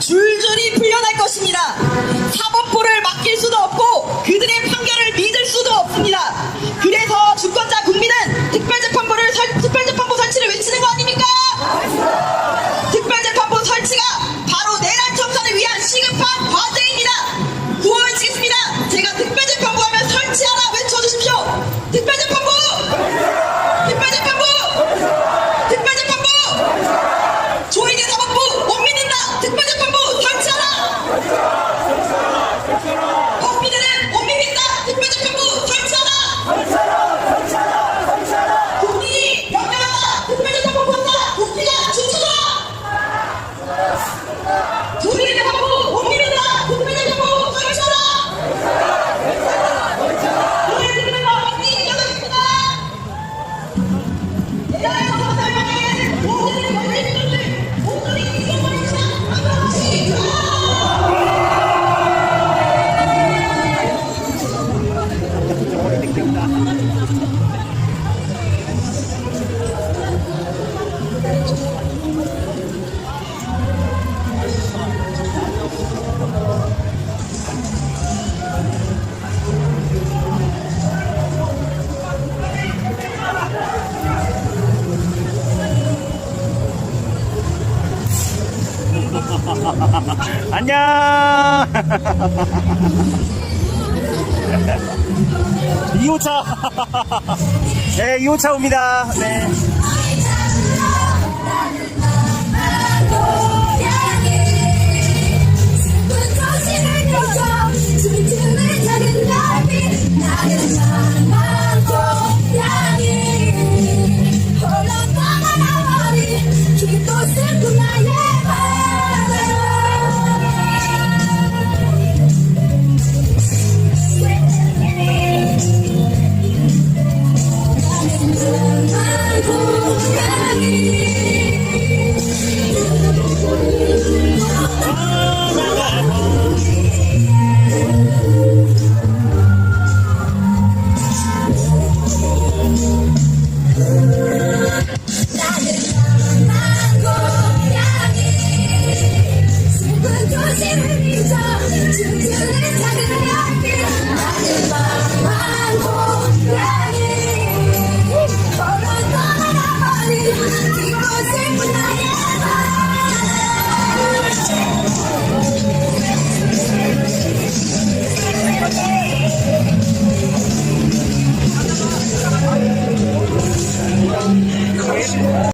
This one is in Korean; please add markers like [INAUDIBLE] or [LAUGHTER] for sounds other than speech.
Tschüss. 안녕. [LAUGHS] 2호차. [LAUGHS] 네 2호차 옵니다. 네. Thank you.